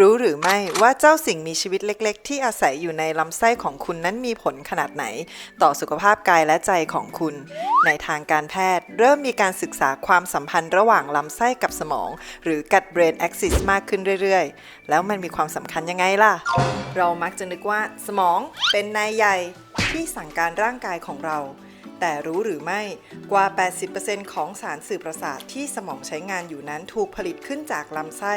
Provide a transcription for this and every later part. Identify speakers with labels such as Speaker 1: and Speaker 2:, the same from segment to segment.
Speaker 1: รู้หรือไม่ว่าเจ้าสิ่งมีชีวิตเล็ก ๆ ที่อาศัยอยู่ในลำไส้ของคุณนั้นมีผลขนาดไหน ต่อสุขภาพกายและใจของคุณ ในทางการแพทย์ เริ่มมีการศึกษาความสัมพันธ์ระหว่างลำไส้กับสมอง หรือ gut brain axis มากขึ้นเรื่อยๆ แล้วมันมีความสำคัญยังไงล่ะ เรามักจะนึกว่าสมองเป็นนายใหญ่ที่สั่งการร่างกายของเรา แต่รู้หรือไม่กว่า 80%ของสารสื่อประสาทที่สมองใช้งานอยู่นั้นถูกผลิตขึ้นจากลำไส้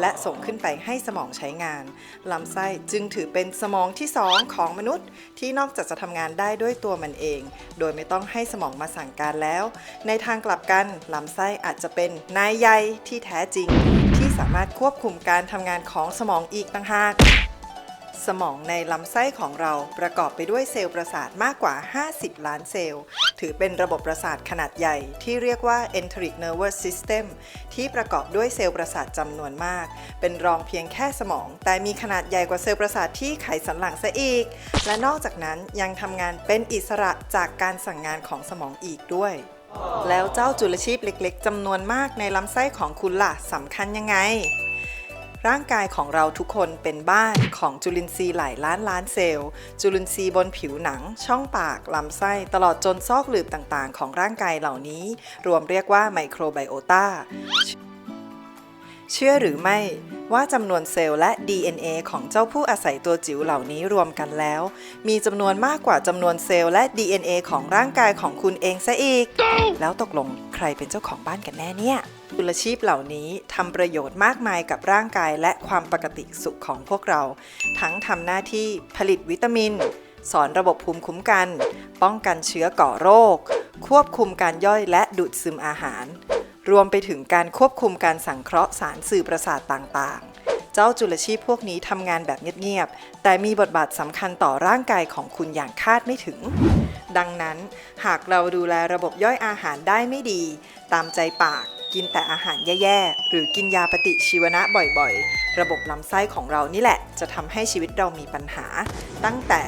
Speaker 1: และส่งขึ้นไปให้สมองใช้งานลำไส้จึงถือเป็นสมองที่สองของมนุษย์ ที่นอกจากจะทำงานได้ด้วยตัวมันเอง โดยไม่ต้องให้สมองมาสั่งการแล้ว ในทางกลับกันลำไส้อาจจะเป็นนายใยที่แท้จริง ที่สามารถควบคุมการทำงานของสมองอีกต่างหาก สมองในลำไส้ของเราประกอบไปด้วยเซลล์ประสาทมากกว่า 50 ล้านเซลล์ ถือเป็นระบบประสาทขนาดใหญ่ที่เรียกว่า enteric nervous system ที่ประกอบด้วยเซลล์ประสาทจำนวนมาก เป็นรองเพียงแค่สมอง แต่มีขนาดใหญ่กว่าเซลล์ประสาทที่ไขสันหลังซะอีก และนอกจากนั้นยังทำงานเป็นอิสระจากการสั่งงานของสมองอีกด้วยแล้วเจ้าจุลชีพเล็ก ๆจำนวนมากในลำไส้ของคุณล่ะสำคัญยังไง ร่างกายของเราทุกคนเป็นบ้านของจุลินทรีย์หลายล้านล้านเซลล์ จุลินทรีย์บนผิวหนัง ช่องปาก ลำไส้ ตลอดจนซอกหลืบต่างๆ ของร่างกายเหล่านี้ รวมเรียกว่าไมโครไบโอตาเชื่อหรือไม่ว่าจำนวนเซลล์และ DNA ของเจ้าผู้อาศัยตัวจิ๋วเหล่านี้รวมกันแล้ว มีจำนวนมากกว่าจำนวนเซลล์และ DNA ของร่างกายของคุณเองซะอีก แล้วตกลงใครเป็นเจ้าของบ้านกันแน่เนี่ย จุลชีพเหล่านี้ทำประโยชน์มากมายกับร่างกายและความปกติสุขของพวกเรา ทั้งทำหน้าที่ผลิตวิตามิน สอนระบบภูมิคุ้มกัน ป้องกันเชื้อก่อโรค ควบคุมการย่อยและดูดซึมอาหาร รวมไปถึงการควบคุมการสังเคราะห์สารสื่อประสาทต่างๆ เจ้าจุลชีพพวกนี้ทำงานแบบเงียบๆ แต่มีบทบาทสำคัญต่อร่างกายของคุณอย่างคาดไม่ถึงดังนั้น หากเราดูแลระบบย่อยอาหารได้ไม่ดี ตามใจปาก กินแต่อาหารแย่ๆ หรือกินยาปฏิชีวนะบ่อยๆ ระบบลำไส้ของเรานี่แหละ จะทำให้ชีวิตเรามีปัญหา ตั้งแต่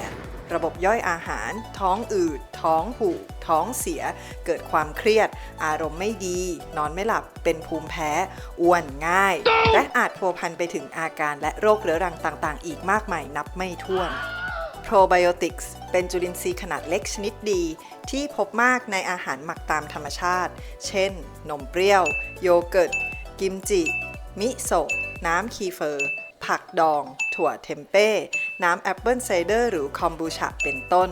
Speaker 1: ระบบย่อยอาหาร ท้องอืด ท้องผูก ท้องเสีย เกิดความเครียด อารมณ์ไม่ดี นอนไม่หลับ เป็นภูมิแพ้ อ้วนง่าย และอาจพัวพันไปถึงอาการและโรคเรื้อรังต่างๆ อีกมากมายนับไม่ถ้วน Probiotics เป็นจุลินทรีย์ขนาดเล็กชนิดดี ที่พบมากในอาหารหมักตามธรรมชาติ เช่น นมเปรี้ยว โยเกิร์ต กิมจิ มิโซะ น้ำคีเฟอร์ ผักดอง ถั่วเทมเป้ น้ำแอปเปิลไซเดอร์หรือคอมบูชาเป็นต้น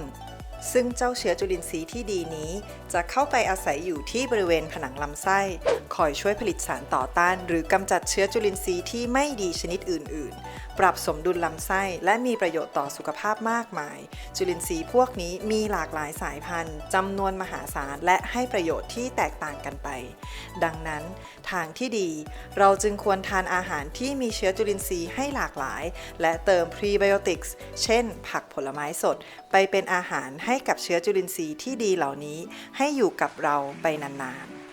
Speaker 1: ซึ่งเจ้าเชื้อจุลินทรีย์ที่ดีนี้ จะเข้าไปอาศัยอยู่ที่บริเวณผนังลำไส้ คอยช่วยผลิตสารต่อต้าน หรือกำจัดเชื้อจุลินทรีย์ที่ไม่ดีชนิดอื่น ๆ ปรับสมดุลลำไส้ และมีประโยชน์ต่อสุขภาพมากมาย จุลินทรีย์พวกนี้มีหลากหลายสายพันธุ์จำนวนมหาศาลและให้ประโยชน์ที่แตกต่างกันไป ดังนั้น ทางที่ดี เราจึงควรทานอาหารที่มีเชื้อจุลินทรีย์ให้หลากหลาย และเติมพรีไบโอติกส์เช่น ผักผลไม้สด ไปเป็นอาหารให้กับเชื้อจุลินทรีย์ที่ดีเหล่านี้ให้อยู่กับเราไปนานๆ